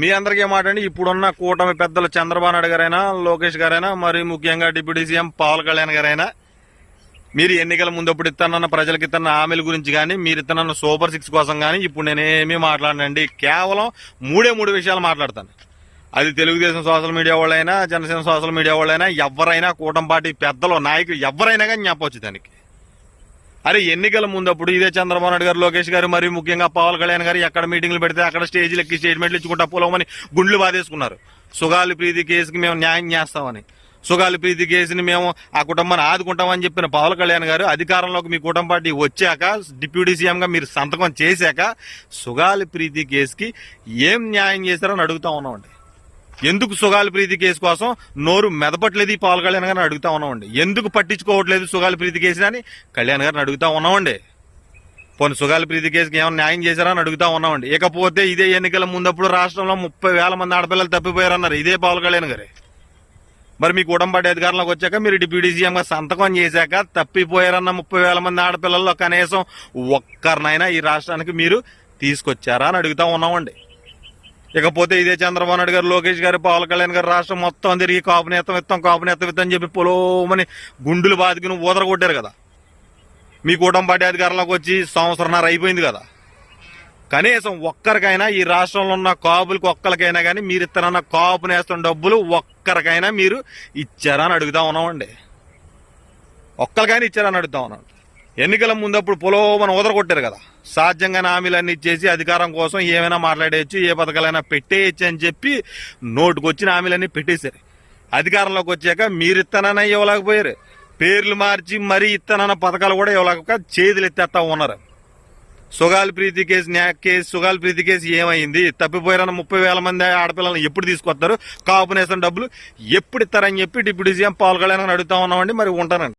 మీ అందరికీ మాటండి ఇప్పుడున్న కూటమి పెద్దలు చంద్రబాబు నాయుడు గారైనా లోకేష్ గారైనా మరి ముఖ్యంగా డిప్యూటీ సీఎం పవన్ కళ్యాణ్ గారైనా మీరు ఎన్నికల ముందప్పుడు ఇస్తానన్న ప్రజలకు ఇస్తున్న హామీల గురించి కానీ మీరు ఇస్తున్న సూపర్ సిక్స్ కోసం కానీ ఇప్పుడు నేనేమీ మాట్లాడనండి. కేవలం మూడే మూడు విషయాలు మాట్లాడతాను. అది తెలుగుదేశం సోషల్ మీడియా వాళ్ళైనా జనసేన సోషల్ మీడియా వాళ్ళైనా ఎవరైనా కూటమి పార్టీ పెద్దలు నాయకులు ఎవరైనా కానీ చెప్పొచ్చు దానికి. అరే ఎన్నికల ముందప్పుడు ఇదే చంద్రబాబు నాయుడు గారు లోకేష్ గారు మరియు ముఖ్యంగా పవన్ కళ్యాణ్ గారు ఎక్కడ మీటింగ్లు పెడితే అక్కడ స్టేజ్లు ఎక్కి స్టేట్మెంట్లు ఇచ్చుకుంటా పొలమని గుండ్లు బాధేసుకున్నారు. సుగాలి ప్రీతి కేసుకి మేము న్యాయం చేస్తామని. సుగాలి ప్రీతి కేసుని మేము ఆ కుటుంబాన్ని ఆదుకుంటామని చెప్పిన పవన్ కళ్యాణ్ గారు అధికారంలోకి మీ కుటుంబ పార్టీ వచ్చాక డిప్యూటీ సీఎంగా మీరు సంతకం చేశాక సుగాలి ప్రీతి కేసుకి ఏం న్యాయం చేశారని అడుగుతా ఉన్నామండి. ఎందుకు సుగాలి ప్రీతి కేసు కోసం నోరు మెదపట్లేదు ఈ పవన్ కళ్యాణ్ గారిని అడుగుతా ఉన్నామండి. ఎందుకు పట్టించుకోవట్లేదు సుగాలి ప్రీతి కేసుని అని కళ్యాణ్ గారిని అడుగుతా ఉన్నామండి. పోనీ సుగాలి ప్రీతి కేసుకి ఏమైనా న్యాయం చేశారా అని అడుగుతా ఉన్నామండి. ఇకపోతే ఇదే ఎన్నికల ముందప్పుడు రాష్ట్రంలో ముప్పై వేల మంది ఆడపిల్లలు తప్పిపోయారన్నారు ఇదే పవన్ కళ్యాణ్ గారే. మరి మీ కుటుంబడి అధికారంలోకి వచ్చాక మీరు డిప్యూటీ సీఎంగా సంతకం చేశాక తప్పిపోయారన్న ముప్పై వేల మంది ఆడపిల్లల్లో కనీసం ఒక్కరినైనా ఈ రాష్ట్రానికి మీరు తీసుకొచ్చారా అని అడుగుతా ఉన్నామండి. ఇకపోతే ఇదే చంద్రబాబు నాయుడు గారు లోకేష్ గారు పవన్ కళ్యాణ్ గారు రాష్ట్రం మొత్తం తిరిగి కాపు నేతం ఇస్తాం కాపు నేతం ఇస్తాం అని చెప్పి పొలోమని గుండులు బాదుకుని ఊదర కొట్టారు కదా. మీ కూటమి పార్టీ అధికారంలోకి వచ్చి సంవత్సరంన్నర అయిపోయింది కదా. కనీసం ఒక్కరికైనా ఈ రాష్ట్రంలో ఉన్న కాపులకు ఒక్కరికైనా కానీ మీరు ఇస్తారన్న కాపు నేస్తున్న డబ్బులు ఒక్కరికైనా మీరు ఇచ్చారా అని అడుగుతా ఉన్నామండి. ఒక్కరికైనా ఇచ్చారని అడుగుతా ఉన్నాం ఎన్నికల ముందప్పుడు పొలోమని ఓదరగొట్టారు కదా. సాధ్యంగా హామీలన్నీ ఇచ్చేసి అధికారం కోసం ఏమైనా మాట్లాడేయచ్చు ఏ పథకాలైనా పెట్టేయచ్చు అని చెప్పి నోటుకొచ్చిన హామీలన్నీ పెట్టేశారు. అధికారంలోకి వచ్చాక మీరు ఇస్తానన్న ఇవ్వలేకపోయారు. పేర్లు మార్చి మరీ ఇస్తానన్న పథకాలు కూడా ఇవ్వలేక చేతులు ఎత్తేస్తా ఉన్నారు. సుగాలి ప్రీతి కేసు న్యా కేసు సుగాలి ప్రీతి కేసు ఏమైంది? తప్పిపోయారన్న ముప్పై వేల మంది ఆడపిల్లలను ఎప్పుడు తీసుకొస్తారు? కాపునేసిన డబ్బులు ఎప్పుడు ఇస్తారని చెప్పి డిప్యూటీ సీఎం పవన్ కళ్యాణ్ అడుగుతా ఉన్నామండి. మరి ఉంటానండి.